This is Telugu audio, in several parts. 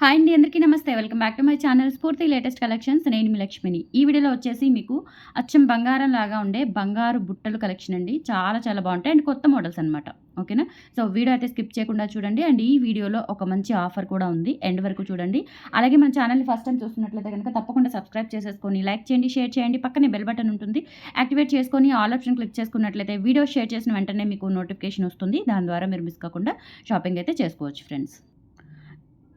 హాయ్ అండి అందరికీ నమస్తే. Welcome back to my channel Spoorthi latest collections. నేను మీ లక్ష్మిని. ఈ వీడియోలో వచ్చేసి మీకు అచ్చం బంగారం లాగా ఉండే బంగారు బుట్టలు కలెక్షన్ అండి. చాలా చాలా బాగుంటాయి. అండ్ కొత్త మోడల్స్ అనమాట ఓకేనా? సో వీడియో అయితే స్కిప్ చేయకుండా చూడండి. అండ్ ఈ వీడియోలో ఒక మంచి ఆఫర్ కూడా ఉంది. ఎండ్ వరకు చూడండి. అలాగే మన ఛానల్ని ఫస్ట్ టైం చూస్తున్నట్లయితే కనుక తప్పకుండా సబ్స్క్రైబ్ చేసేసుకొని లైక్ చేయండి షేర్ చేయండి. పక్కనే బెల్ బటన్ ఉంటుంది. యాక్టివేట్ చేసుకొని ఆల్ ఆప్షన్ క్లిక్ చేసుకున్నట్లయితే వీడియో షేర్ చేసిన వెంటనే మీకు నోటిఫికేషన్ వస్తుంది. దాని ద్వారా మీరు మిస్ కాకుండా షాపింగ్ అయితే చేసుకోవచ్చు ఫ్రెండ్స్.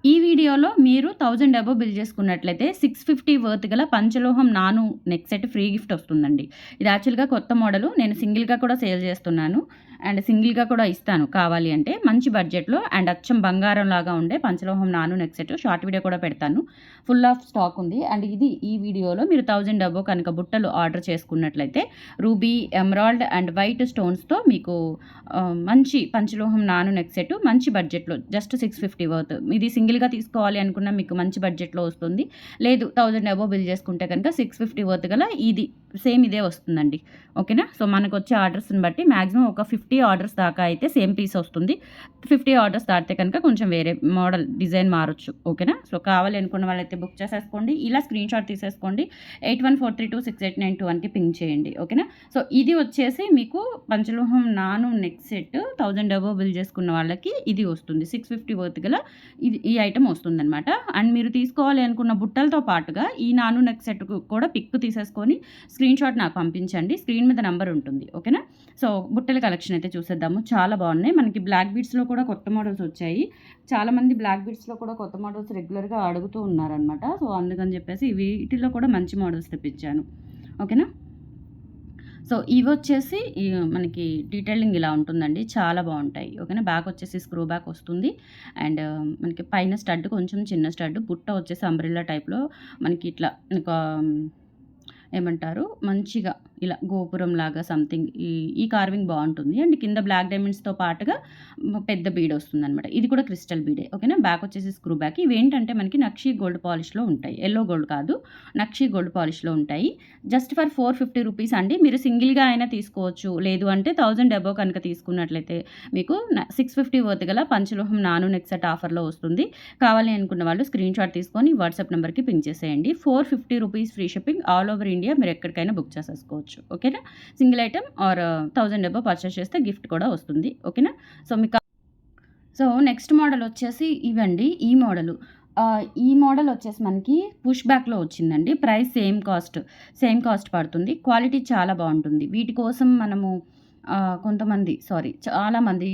ఈ వీడియోలో మీరు థౌజండ్ అబో బిల్ చేసుకున్నట్లయితే సిక్స్ ఫిఫ్టీ వర్త్ గల పంచలోహం నాను నెక్ సెట్ ఫ్రీ గిఫ్ట్ వస్తుందండి. ఇది యాక్చువల్గా కొత్త మోడలు. నేను సింగిల్గా కూడా సేల్ చేస్తున్నాను. అండ్ సింగిల్గా కూడా ఇస్తాను కావాలి అంటే. మంచి బడ్జెట్లో అండ్ అచ్చం బంగారం లాగా ఉండే పంచలోహం నాను నెక్ సెట్ షార్ట్ వీడియో కూడా పెడతాను. ఫుల్ ఆఫ్ స్టాక్ ఉంది. అండ్ ఇది ఈ వీడియోలో మీరు థౌజండ్ అబో కనుక బుట్టలు ఆర్డర్ చేసుకున్నట్లయితే రూబీ ఎమరాల్డ్ అండ్ వైట్ స్టోన్స్తో మీకు మంచి పంచలోహం నాను నెక్ సెట్ మంచి బడ్జెట్లో జస్ట్ సిక్స్ ఫిఫ్టీ వర్త్ ఇది సింగిల్ సింగిల్గా తీసుకోవాలి అనుకున్న మీకు మంచి బడ్జెట్లో వస్తుంది. లేదు థౌజండ్ అబో బిల్ చేసుకుంటే కనుక సిక్స్ ఫిఫ్టీ వర్త్ గల ఇది. సేమ్ ఇదే వస్తుందండి. ఓకేనా? సో మనకు వచ్చే ఆర్డర్స్ని బట్టి మ్యాక్సిమం ఒక ఫిఫ్టీ ఆర్డర్స్ దాకా అయితే సేమ్ పీస్ వస్తుంది. ఫిఫ్టీ ఆర్డర్స్ దాటితే కనుక కొంచెం వేరే మోడల్ డిజైన్ మారొచ్చు. ఓకేనా? సో కావాలి అనుకున్న వాళ్ళైతే బుక్ చేసేసుకోండి. ఇలా స్క్రీన్ షాట్ తీసేసుకోండి. Eight one four three two six eight nine two వన్కి పింక్ చేయండి ఓకేనా? సో ఇది వచ్చేసి మీకు పంచలోహం నాను neck set thousand above bill చేసుకున్న వాళ్ళకి ఇది వస్తుంది. సిక్స్ ఫిఫ్టీ వర్త్ గల ఇది ఈ ఐటమ్ వస్తుందన్నమాట. అండ్ మీరు తీసుకోవాలి అనుకున్న బుట్టలతో పాటుగా ఈ నాను నెక్ సెట్ కూడా పిక్ తీసేసుకొని స్క్రీన్ షాట్ నాకు పంపించండి. స్క్రీన్ మీద నెంబర్ ఉంటుంది. ఓకేనా? సో బుట్టల కలెక్షన్ అయితే చూసేద్దాము. చాలా బాగున్నాయి. మనకి బ్లాక్ బీడ్స్లో కూడా కొత్త మోడల్స్ వచ్చాయి. చాలామంది బ్లాక్ బీడ్స్లో కూడా కొత్త మోడల్స్ రెగ్యులర్గా అడుగుతూ ఉన్నారనమాట సో అందుకని చెప్పేసి వీటిలో కూడా మంచి మోడల్స్ తెప్పించాను. ఓకేనా? సో ఇవి వచ్చేసి మనకి డీటెయిలింగ్ ఇలా ఉంటుందండి. చాలా బాగుంటాయి. ఓకేనా? బ్యాక్ వచ్చేసి స్క్రూ బ్యాక్ వస్తుంది. అండ్ మనకి పైన స్టడ్ కొంచెం చిన్న స్టడ్. బుట్ట వచ్చేసి అంబ్రిల్లా టైప్లో మనకి ఇట్లా ఒక ఏమంటారు? మంచిగా ఇలా గోపురం లాగా సంథింగ్ ఈ ఈ కార్వింగ్ బాగుంటుంది. అండ్ కింద బ్లాక్ డైమండ్స్తో పాటుగా పెద్ద బీడ్ వస్తుంది అనమాట ఇది కూడా క్రిస్టల్ బీడే ఓకేనా? బ్యాక్ వచ్చేసి స్క్రూ బ్యాక్ ఇవి ఏంటంటే మనకి నక్షి గోల్డ్ పాలిష్లో ఉంటాయి. ఎల్లో గోల్డ్ కాదు నక్షి గోల్డ్ పాలిష్లో ఉంటాయి. Just for four fifty rupees అండి. మీరు సింగిల్గా అయినా తీసుకోవచ్చు. లేదు అంటే థౌజండ్ అబో కనుక తీసుకున్నట్లయితే మీకు సిక్స్ ఫిఫ్టీ వర్త్ గల పంచలోహం నాను నెక్సెట్ ఆఫర్లో వస్తుంది. కావాలి అనుకున్న వాళ్ళు స్క్రీన్ షాట్ తీసుకొని వాట్సాప్ నెంబర్కి పింక్ చేసేయండి. Four fifty rupees free shipping all over India మీరు ఎక్కడికైనా బుక్ చేసేసుకోవచ్చు. ఓకేనా? Single item or thousand above purchase చేస్తే గిఫ్ట్ కూడా వస్తుంది ఓకేనా? సో మీకు సో నెక్స్ట్ మోడల్ వచ్చేసి ఇవండి ఈ మోడలు. ఈ మోడల్ వచ్చేసి మనకి పుష్ బ్యాక్లో వచ్చిందండి price same cost same cost పడుతుంది క్వాలిటీ చాలా బాగుంటుంది. వీటి కోసం మనము కొంతమంది సారీ చాలామంది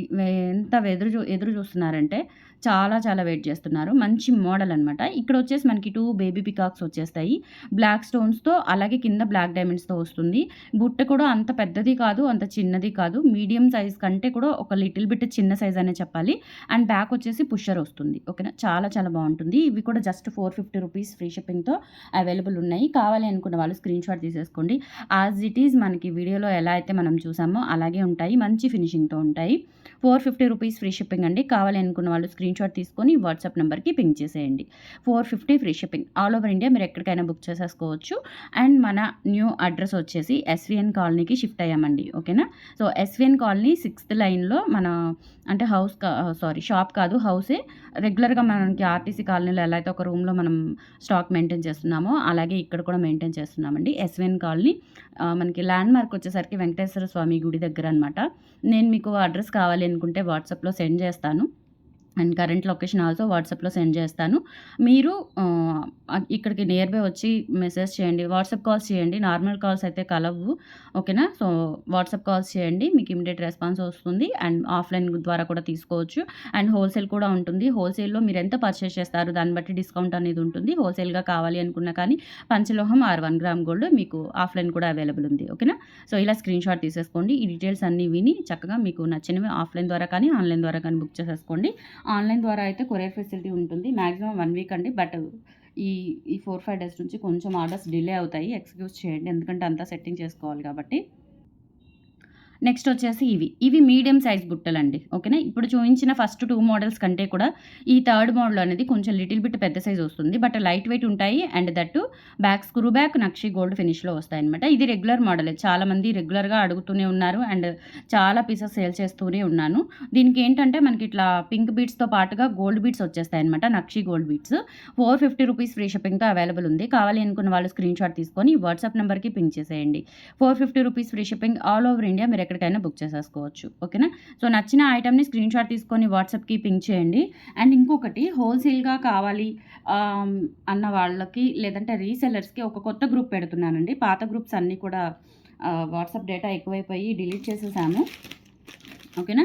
ఎంత ఎదురు చూ ఎదురు చూస్తున్నారంటే చాలా చాలా వెయిట్ చేస్తున్నారు. మంచి మోడల్ అనమాట ఇక్కడ వచ్చేసి మనకి టూ బేబీ పికాక్స్ వచ్చేస్తాయి. బ్లాక్ స్టోన్స్తో అలాగే కింద బ్లాక్ డైమండ్స్తో వస్తుంది. బుట్ట కూడా అంత పెద్దది కాదు అంత చిన్నది కాదు. మీడియం సైజ్ కంటే కూడా ఒక లిటిల్ బిట్ చిన్న సైజ్ అనే చెప్పాలి. అండ్ బ్యాక్ వచ్చేసి పుషర్ వస్తుంది. ఓకేనా? చాలా చాలా బాగుంటుంది. ఇవి కూడా just four fifty rupees free షిప్పింగ్తో available ఉన్నాయి. కావాలి అనుకున్న వాళ్ళు స్క్రీన్ షాట్ తీసేసుకోండి. యాజ్ ఇట్ ఈజ్ మనకి వీడియోలో ఎలా అయితే మనం చూసామో అలాగే ఉంటాయి. మంచి ఫినిషింగ్తో ఉంటాయి. Four fifty rupees free shipping అండి. కావాలి అనుకున్న వాళ్ళు స్క్రీన్ షాట్ తీసుకొని వాట్సాప్ నెంబర్కి పింక్ చేసేయండి. Four fifty free shipping. All over India మీరు ఎక్కడికైనా బుక్ చేసేసుకోవచ్చు. అండ్ మన న్యూ అడ్రస్ వచ్చేసి ఎస్విఎన్ కాలనీకి షిఫ్ట్ అయ్యామండి. ఓకేనా? సో ఎస్విఎన్ కాలనీ సిక్స్త్ లైన్లో మన అంటే హౌస్ సారీ షాప్ కాదు హౌసే. రెగ్యులర్గా మనకి ఆర్టీసీ కాలనీలో ఎలా అయితే ఒక రూమ్లో మనం స్టాక్ మెయింటైన్ చేస్తున్నామో అలాగే ఇక్కడ కూడా మెయింటైన్ చేస్తున్నామండి. ఎస్విఎన్ కాలనీ మనకి ల్యాండ్ మార్క్ వచ్చేసరికి వెంకటేశ్వర స్వామి గుడి దగ్గర అనమాట నేను మీకు అడ్రస్ కావాలి అనుకుంటే వాట్సాప్లో సెండ్ చేస్తాను. అండ్ కరెంట్ లొకేషన్ ఆల్సో వాట్సాప్లో సెండ్ చేస్తాను. మీరు ఇక్కడికి నియర్ బై వచ్చి మెసేజ్ చేయండి వాట్సాప్ కాల్స్ చేయండి నార్మల్ కాల్స్ అయితే కలవు ఓకేనా? సో వాట్సాప్ కాల్స్ చేయండి మీకు ఇమీడియట్ రెస్పాన్స్ వస్తుంది అండ్ ఆఫ్లైన్ ద్వారా కూడా తీసుకోవచ్చు. అండ్ హోల్సేల్ కూడా ఉంటుంది. హోల్సేల్లో మీరు ఎంత పర్చేస్ చేస్తారు దాన్ని బట్టి డిస్కౌంట్ అనేది ఉంటుంది. హోల్సేల్గా కావాలి అనుకున్నా కానీ పంచలోహం ఆర్ వన్ గ్రామ్ గోల్డ్ మీకు ఆఫ్లైన్ కూడా అవైలబుల్ ఉంది ఓకేనా? సో ఇలా స్క్రీన్ షాట్ తీసేసుకోండి. ఈ డీటెయిల్స్ అన్నీ విని చక్కగా మీకు నచ్చినవి ఆఫ్లైన్ ద్వారా కానీ ఆన్లైన్ ద్వారా కానీ బుక్ చేసేసుకోండి. ఆన్లైన్ ద్వారా అయితే కొరియర్ ఫెసిలిటీ ఉంటుంది. మ్యాక్సిమం వన్ వీక్ అండి. బట్ ఈ ఈ ఫోర్ ఫైవ్ డేస్ నుంచి కొంచెం ఆర్డర్స్ డిలే అవుతాయి. ఎక్స్క్యూజ్ చేయండి. ఎందుకంటే అంతా సెట్టింగ్ చేసుకోవాలి కాబట్టి. నెక్స్ట్ వచ్చేసి ఇవి. ఇవి మీడియం సైజ్ బుట్టలండి. ఓకేనా. ఇప్పుడు చూపించిన ఫస్ట్ టూ మోడల్స్ కంటే కూడా ఈ థర్డ్ మోడల్ అనేది కొంచెం లిటిల్ బిట్ పెద్ద సైజ్ వస్తుంది. బట్ లైట్ వెయిట్ ఉంటాయి. And that back screw back nakshi gold ఫినిష్‌లో వస్తాయన్నమాట. ఇది రెగ్యులర్ మోడలే. చాలామంది రెగ్యులర్‌గా అడుగుతూనే ఉన్నారు. అండ్ చాలా పీసెస్ సేల్ చేస్తూనే ఉన్నాను. దీనికి ఏంటంటే మనకి ఇట్లా పింక్ బీట్స్తో పాటుగా గోల్డ్ బీడ్స్ వచ్చేస్తాయన్నమాట. నక్షి gold beads four fifty rupees free షిప్పింగ్‌తో available ఉంది. కావాలి అనుకున్న వాళ్ళు స్క్రీన్ షాట్ తీసుకొని వాట్సాప్ నెంబర్కి పింక్ చేసేయండి. 450 rupees free shipping all over India మీరు ఎక్కడికైనా బుక్ చేసేసుకోవచ్చు. ఓకేనా. సో నచ్చిన ఐటమ్ని స్క్రీన్ షాట్ తీసుకొని వాట్సాప్‌కి పింక్ చేయండి. అండ్ ఇంకొకటి హోల్‌సేల్‌గా కావాలి అన్న వాళ్ళకి లేదంటే రీసెల్లర్స్‌కి ఒక కొత్త గ్రూప్ పెడుతున్నానండి. పాత గ్రూప్స్ అన్నీ కూడా వాట్సాప్ డేటా ఎక్కువైపోయి డిలీట్ చేసేసాము. ఓకేనా.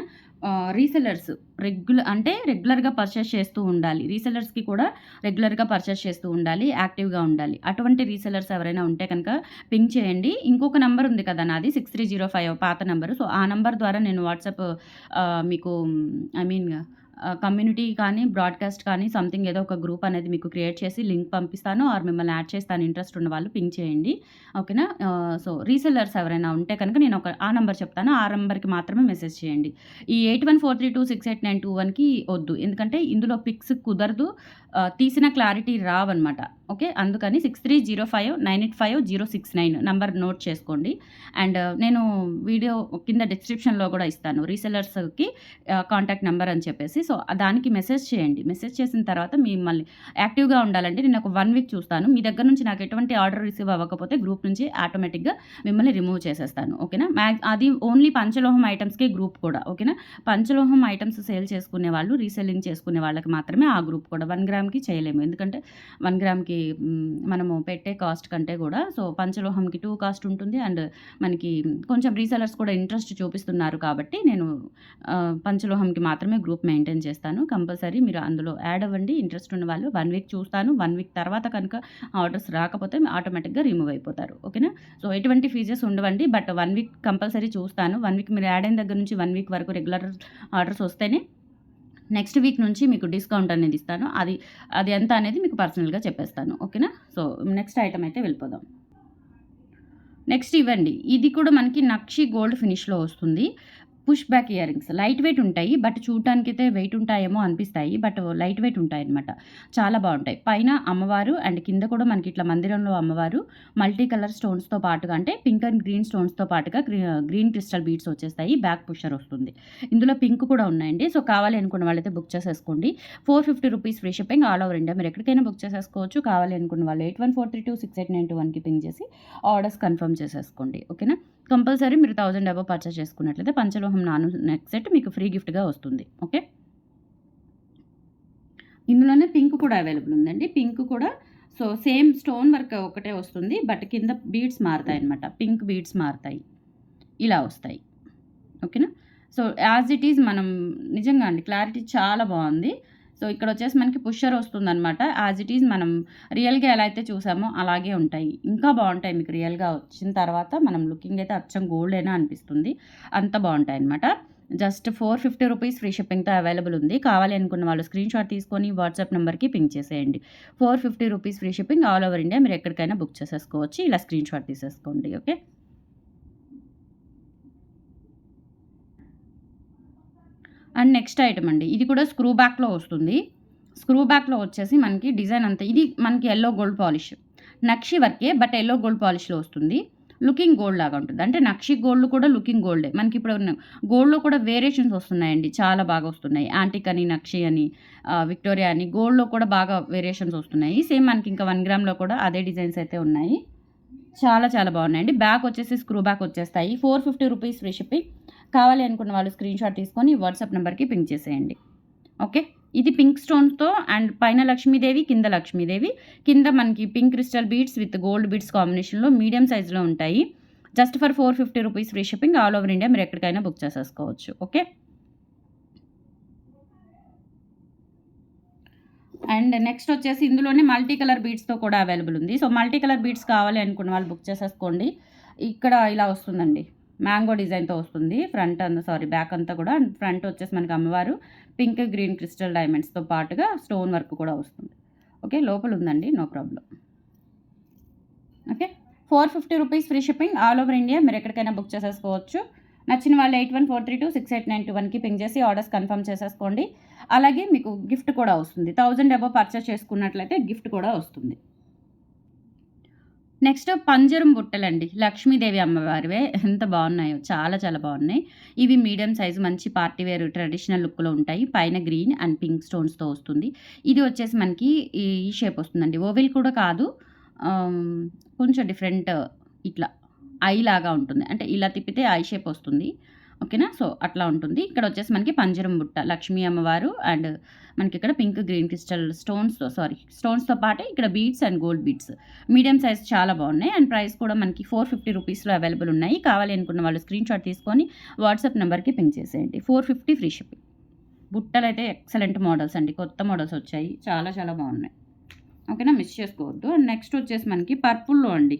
రీసెలర్స్ రెగ్యులర్ అంటే రెగ్యులర్‌గా పర్చేస్ చేస్తూ ఉండాలి. రీసెలర్స్కి కూడా రెగ్యులర్‌గా పర్చేస్ చేస్తూ ఉండాలి. యాక్టివ్‌గా ఉండాలి. అటువంటి రీసెలర్స్ ఎవరైనా ఉంటే కనుక పింగ్ చేయండి. ఇంకొక నంబర్ ఉంది కదా నాది 6305 పాత నెంబరు సో ఆ నెంబర్ ద్వారా నేను వాట్సాప్ మీకు ఐ మీన్ కమ్యూనిటీ కానీ, బ్రాడ్‌కాస్ట్ కానీ సంథింగ్ ఏదో ఒక గ్రూప్ అనేది మీకు క్రియేట్ చేసి లింక్ పంపిస్తాను. ఆర్ మిమ్మల్ని యాడ్ చేస్తాను. ఇంట్రెస్ట్ ఉన్న వాళ్ళు పింక్ చేయండి. ఓకేనా. సో రీసెల్లర్స్ ఎవరైనా ఉంటే కనుక నేను ఒక ఆ నెంబర్ చెప్తాను. ఆ నెంబర్కి మాత్రమే మెసేజ్ చేయండి. ఈ 8143268921కి వద్దు. ఎందుకంటే ఇందులో పిక్స్ కుదరదు. తీసిన క్లారిటీ రావన్నమాట. ఓకే. అందుకని 6305985069 నంబర్ నోట్ చేసుకోండి. అండ్ uh, నేను వీడియో కింద డిస్క్రిప్షన్‌లో కూడా ఇస్తాను. రీసెలర్స్కి కాంటాక్ట్ నెంబర్ అని చెప్పేసి. సో దానికి మెసేజ్ చేయండి. మెసేజ్ చేసిన తర్వాత మిమ్మల్ని యాక్టివ్‌గా ఉండాలంటే నేను ఒక వన్ వీక్ చూస్తాను. మీ దగ్గర నుంచి నాకు ఎటువంటి ఆర్డర్ రిసీవ్ అవ్వకపోతే గ్రూప్ నుంచి ఆటోమేటిక్‌గా మిమ్మల్ని రిమూవ్ చేసేస్తాను. ఓకేనా. మ్యాగ్ అది ఓన్లీ పంచలోహం ఐటమ్స్కే గ్రూప్ కూడా. ఓకేనా. పంచలోహం ఐటమ్స్ సేల్ చేసుకునే వాళ్ళు, రీసెల్లింగ్ చేసుకునే వాళ్ళకి మాత్రమే ఆ గ్రూప్ కూడా. వన్ గ్రామ్‌కి చేయలేము. ఎందుకంటే వన్ గ్రామ్‌కి మనము పెట్టే కాస్ట్ కంటే కూడా సో పంచలోహంకి టూ కాస్ట్ ఉంటుంది. అండ్ మనకి కొంచెం రీసెలర్స్ కూడా ఇంట్రెస్ట్ చూపిస్తున్నారు కాబట్టి నేను పంచలోహంకి మాత్రమే గ్రూప్ మెయింటైన్ చేస్తాను. కంపల్సరీ మీరు అందులో యాడ్ అవ్వండి. ఇంట్రెస్ట్ ఉన్న వాళ్ళు వన్ వీక్ చూస్తాను. వన్ వీక్ తర్వాత కనుక ఆర్డర్స్ రాకపోతే ఆటోమేటిక్‌గా రిమూవ్ అయిపోతారు. ఓకేనా. సో ఎటువంటి ఫీజెస్ ఉండవండి. బట్ వన్ వీక్ కంపల్సరీ చూస్తాను. వన్ వీక్ మీరు యాడ్ అయిన దగ్గర నుంచి వన్ వీక్ వరకు రెగ్యులర్ ఆర్డర్స్ వస్తేనే నెక్స్ట్ వీక్ నుంచి మీకు డిస్కౌంట్ అనేది ఇస్తాను. అది అది ఎంత అనేది మీకు పర్సనల్‌గా చెప్పేస్తాను. ఓకేనా. సో నెక్స్ట్ ఐటమ్ అయితే వెళ్ళిపోదాం. నెక్స్ట్ ఇవ్వండి. ఇది కూడా మనకి నక్షి గోల్డ్ ఫినిష్‌లో వస్తుంది. Push back earrings light weight ఉంటాయి. బట్ చూడటానికైతే వెయిట్ ఉంటాయేమో అనిపిస్తాయి. బట్ లైట్ వెయిట్ ఉంటాయి అనమాట చాలా బాగుంటాయి పైన అమ్మవారు అండ్ కింద కూడా మనకి ఇట్లా మందిరంలో అమ్మవారు మల్టీ కలర్ స్టోన్స్‌తో పాటుగా అంటే పింక్ అండ్ గ్రీన్ స్టోన్స్‌తో పాటుగా గ్రీన్ క్రిస్టల్ బీడ్స్ వచ్చేస్తాయి. బ్యాక్ పుషర్ వస్తుంది. ఇందులో పింక్ కూడా ఉన్నాయండి. సో కావాలి అనుకున్న వాళ్ళైతే బుక్ చేసేసుకోండి. 450 rupees free shipping all over India. మీరు ఎక్కడికైనా బుక్ చేసేసుకోవచ్చు. కావాలి అనుకున్న వాళ్ళు 8143268921కి పింగ్ చేసి ఆర్డర్స్ కన్ఫర్మ్ చేసేసుకోండి. ఓకేనా. కంపల్సరీ మీరు థౌసండ్ అబో పర్చేస్ చేసుకున్నట్లయితే పంచలోహం నాను నెక్ సెట్ మీకు ఫ్రీ గిఫ్ట్‌గా వస్తుంది. ఓకే. ఇందులోనే పింక్ కూడా అవైలబుల్ ఉందండి. పింక్ కూడా సో సేమ్ స్టోన్ వర్క్ ఒకటే వస్తుంది. బట్ కింద బీడ్స్ మారతాయన్నమాట. పింక్ బీడ్స్ మారుతాయి ఇలా వస్తాయి. ఓకేనా. సో యాజ్ ఇట్ ఈజ్ మనం నిజంగా అండి క్లారిటీ చాలా బాగుంది సో ఇక్కడ వచ్చేసి మనకి పుషర్ వస్తుందనమాట యాజ్ ఇట్ ఈజ్ మనం రియల్‌గా ఎలా అయితే చూసామో అలాగే ఉంటాయి. ఇంకా బాగుంటాయి మీకు రియల్‌గా వచ్చిన తర్వాత మనం లుకింగ్ అయితే అచ్చం గోల్డేనా అనిపిస్తుంది. అంత బాగుంటాయి అనమాట జస్ట్ 450 రూపీస్ ఫ్రీ షిప్పింగ్‌తో అవైలబుల్ ఉంది. కావాలి అనుకున్న వాళ్ళు స్క్రీన్ షాట్ తీసుకొని వాట్సాప్ నెంబర్కి పింక్ చేసేయండి. 450 rupees free shipping all over India. మీరు ఎక్కడికైనా బుక్ చేసేసుకోవచ్చు. ఇలా స్క్రీన్ షాట్ తీసేసుకోండి. ఓకే. అండ్ నెక్స్ట్ ఐటమ్ అండి. ఇది కూడా స్క్రూ బ్యాక్‌లో వస్తుంది. స్క్రూ బ్యాక్‌లో వచ్చేసి మనకి డిజైన్ అంతా ఇది మనకి ఎల్లో గోల్డ్ పాలిష్. నక్షి వర్కే బట్ ఎల్లో గోల్డ్ పాలిష్‌లో వస్తుంది. లుకింగ్ గోల్డ్ లాగా ఉంటుంది. అంటే నక్షి గోల్డ్ కూడా లుకింగ్ గోల్డే. మనకి ఇప్పుడు గోల్డ్‌లో కూడా వేరియేషన్స్ వస్తున్నాయండి. చాలా బాగా వస్తున్నాయి. యాంటిక్ అని, నక్షి అని, విక్టోరియా అని గోల్డ్‌లో కూడా బాగా వేరియేషన్స్ వస్తున్నాయి. సేమ్ మనకి ఇంకా వన్ గ్రామ్‌లో కూడా అదే డిజైన్స్ అయితే ఉన్నాయి. చాలా చాలా బాగున్నాయండి. బ్యాక్ వచ్చేసి స్క్రూ బ్యాక్ వచ్చేస్తాయి. 450 రూపీస్ ఫ్రీ షిప్పింగ్. కావాలి అనుకున్న వాళ్ళు స్క్రీన్ షాట్ తీసుకొని వాట్సాప్ నెంబర్కి పింక్ చేసేయండి. ఓకే. ఇది పింక్ స్టోన్స్‌తో అండ్ పైన లక్ష్మీదేవి, కింద లక్ష్మీదేవి. కింద మనకి pink crystal beads with gold beads కాంబినేషన్‌లో మీడియం సైజ్‌లో ఉంటాయి. Just for 450 rupees free shipping all over India. మీరు ఎక్కడికైనా బుక్ చేసేసుకోవచ్చు. ఓకే. అండ్ నెక్స్ట్ వచ్చేసి ఇందులోనే మల్టీ కలర్ బీడ్స్‌తో కూడా అవైలబుల్ ఉంది. సో మల్టీ కలర్ బీడ్స్ కావాలి అనుకున్న వాళ్ళు బుక్ చేసేసుకోండి. ఇక్కడ ఇలా వస్తుందండి. మ్యాంగో డిజైన్‌తో వస్తుంది. ఫ్రంట్ అంతా సారీ బ్యాక్ అంతా కూడా అండ్ ఫ్రంట్ వచ్చేసి మనకి అమ్మవారు పింక్, గ్రీన్ క్రిస్టల్ డైమండ్స్‌తో పాటుగా స్టోన్ వర్క్ కూడా వస్తుంది. ఓకే. లోపల ఉందండి. No problem okay. 450 rupees free shipping all over India. మీరు ఎక్కడికైనా బుక్ చేసేసుకోవచ్చు. నచ్చిన వాళ్ళు eight one four three two six eight nine two వన్కి పింక్ చేసి ఆర్డర్స్ కన్ఫర్మ్ చేసేసుకోండి అలాగే మీకు గిఫ్ట్ కూడా వస్తుంది థౌజండ్ అబో పర్చేస్ చేసుకున్నట్లయితే గిఫ్ట్ కూడా వస్తుంది నెక్స్ట్ పంజరం బుట్టలండి. లక్ష్మీదేవి అమ్మవారివే. ఎంత బాగున్నాయో చాలా చాలా బాగున్నాయి. ఇవి మీడియం సైజు మంచి పార్టీ వేర్ ట్రెడిషనల్ లుక్లో ఉంటాయి. పైన గ్రీన్ అండ్ పింక్ స్టోన్స్తో వస్తుంది. ఇది వచ్చేసి మనకి ఈ షేప్ వస్తుందండి. ఓవెల్ కూడా కాదు. కొంచెం డిఫరెంట్ ఇట్లా ఐ లాగా ఉంటుంది. అంటే ఇలా తిప్పితే ఐ షేప్ వస్తుంది. ఓకేనా? సో అట్లా ఉంటుంది. ఇక్కడ వచ్చేసి మనకి పంజరం బుట్ట లక్ష్మీ అమ్మవారు అండ్ మనకి ఇక్కడ పింక్ గ్రీన్ క్రిస్టల్ స్టోన్స్తో సారీ స్టోన్స్తో పాటే ఇక్కడ beads and gold beads. Medium size చాలా బాగున్నాయి అండ్ ప్రైస్ కూడా మనకి ఫోర్ ఫిఫ్టీ రూపీస్లో అవైలబుల్ ఉన్నాయి. కావాలి అనుకున్న వాళ్ళు స్క్రీన్ షాట్ తీసుకొని వాట్సాప్ నెంబర్కి పింక్ చేసేయండి. Four fifty free shipping. బుట్టలు అయితే ఎక్సలెంట్ మోడల్స్ అండి. కొత్త మోడల్స్ వచ్చాయి. చాలా చాలా బాగున్నాయి. ఓకేనా? మిస్ చేసుకోవద్దు. అండ్ నెక్స్ట్ వచ్చేసి మనకి పర్పుల్లో అండి.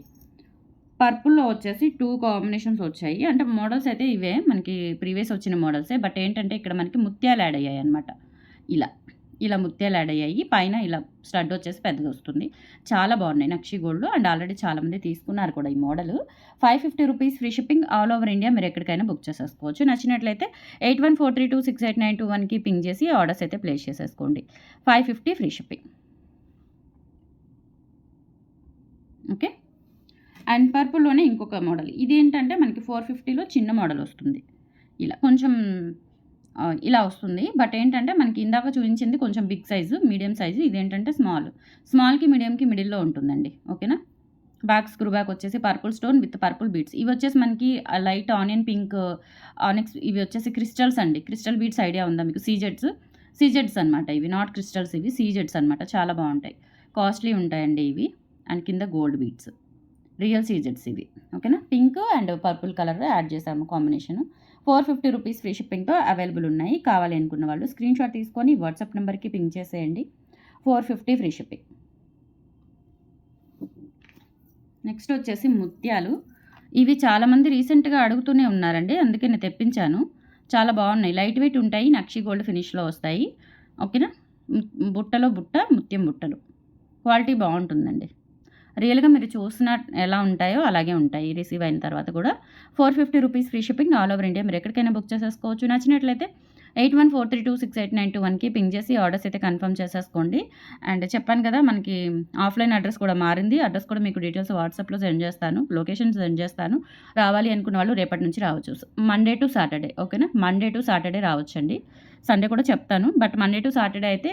పర్పుల్లో వచ్చేసి టూ కాంబినేషన్స్ వచ్చాయి. అంటే మోడల్స్ అయితే ఇవే. మనకి ప్రీవియస్ వచ్చిన మోడల్సే. బట్ ఏంటంటే ఇక్కడ మనకి ముత్యాలు యాడ్ అయ్యాయి అనమాట ఇలా ఇలా ముత్యాలు యాడ్ అయ్యాయి. పైన ఇలా స్టడ్ వచ్చేసి పెద్దది వస్తుంది. చాలా బాగున్నాయి. నక్షి గోల్డ్ అండ్ ఆల్రెడీ చాలామంది తీసుకున్నారు కూడా ఈ model. Five fifty rupees free shipping all over India. మీరు ఎక్కడికైనా బుక్ చేసేసుకోవచ్చు. నచ్చినట్లయితే eight one four three two six eight nine two వన్కి పింక్ చేసి ఆర్డర్స్ అయితే ప్లేస్ చేసేసుకోండి. Five fifty free shipping. Okay? And పర్పుల్లోనే ఇంకొక మోడల్. ఇది ఏంటంటే మనకి ఫోర్ ఫిఫ్టీలో చిన్న మోడల్ వస్తుంది. ఇలా కొంచెం ఇలా వస్తుంది. బట్ ఏంటంటే మనకి ఇందాక చూపించింది కొంచెం బిగ్ సైజు మీడియం సైజు. ఇదేంటంటే స్మాల్. స్మాల్కి మీడియంకి మిడిల్లో ఉంటుందండి. ఓకేనా? బ్యాక్ స్క్రూ బ్యాక్ వచ్చేసి purple stone with purple beads. ఇవి వచ్చేసి మనకి లైట్ ఆనియన్ పింక్ ఆనిక్స్ ఇవి వచ్చేసి క్రిస్టల్స్ అండి. క్రిస్టల్ బీడ్స్ ఐడియా ఉందా మీకు? సీజెడ్స్. సీజెడ్స్ అనమాట ఇవి. నాట్ క్రిస్టల్స్ ఇవి. సీజెడ్స్ అనమాట చాలా బాగుంటాయి. కాస్ట్లీ ఉంటాయండి ఇవి. అండ్ కింద గోల్డ్ బీడ్స్. రియల్ సీజెడ్స్ ఇవి. ఓకేనా? Pink and purple colour add చేసాము combination. Four fifty rupees free షిప్పింగ్తో available ఉన్నాయి. కావాలి అనుకున్న వాళ్ళు స్క్రీన్ షాట్ తీసుకొని వాట్సాప్ నెంబర్కి పింక్ చేసేయండి. Four fifty free shipping. Next వచ్చేసి ముత్యాలు. ఇవి చాలామంది రీసెంట్గా అడుగుతూనే ఉన్నారండి. అందుకే నేను తెప్పించాను. చాలా బాగున్నాయి. లైట్ వెయిట్ ఉంటాయి. నక్షి గోల్డ్ ఫినిష్లో వస్తాయి. ఓకేనా? బుట్టలో బుట్ట ముత్యం బుట్టలు. క్వాలిటీ బాగుంటుందండి. రియల్గా మీరు చూసిన ఎలా ఉంటాయో అలాగే ఉంటాయి. రిసీవ్ అయిన తర్వాత కూడా four fifty rupees free shipping all over India. మీరు ఎక్కడికైనా బుక్ చేసేసుకోవచ్చు. నచ్చినట్లయితే eight one four three two six eight nine two వన్కి పింక్ చేసి ఆర్డర్స్ అయితే కన్ఫర్మ్ చేసేసుకోండి. అండ్ చెప్పాను కదా మనకి ఆఫ్లైన్ అడ్రస్ కూడా మారింది. అడ్రస్ కూడా మీకు డీటెయిల్స్ వాట్సాప్లో సెండ్ చేస్తాను. లొకేషన్ సెండ్ చేస్తాను. రావాలి అనుకున్న వాళ్ళు రేపటి నుంచి రావచ్చు. మండే టు సాటర్డే ఓకేనా? మండే టు సాటర్డే రావచ్చండి. సండే కూడా చెప్తాను. బట్ మండే టు సాటర్డే అయితే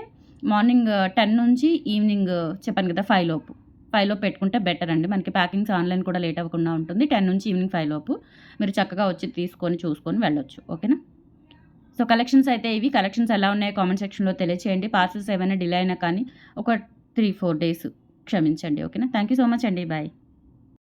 మార్నింగ్ uh, టెన్ నుంచి ఈవినింగ్ చెప్పాను కదా ఫైవ్ లోపు. ఫైవ్ పెట్టుకుంటే బెటర్ అండి. మనకి ప్యాకింగ్స్ ఆన్లైన్ కూడా లేట్ అవ్వకుండా ఉంటుంది. టెన్ నుంచి ఈవినింగ్ ఫైవ్ లోపు మీరు చక్కగా వచ్చి తీసుకొని చూసుకొని వెళ్ళొచ్చు. ఓకేనా? సో కలెక్షన్స్ అయితే ఇవి. కలెక్షన్స్ ఎలా ఉన్నాయో కామెంట్ సెక్షన్లో తెలియచేయండి. పార్సల్స్ ఏమైనా డిలే అయినా కానీ ఒక త్రీ ఫోర్ డేస్ క్షమించండి. ఓకేనా? థ్యాంక్ యూ సో మచ్ అండి. బాయ్.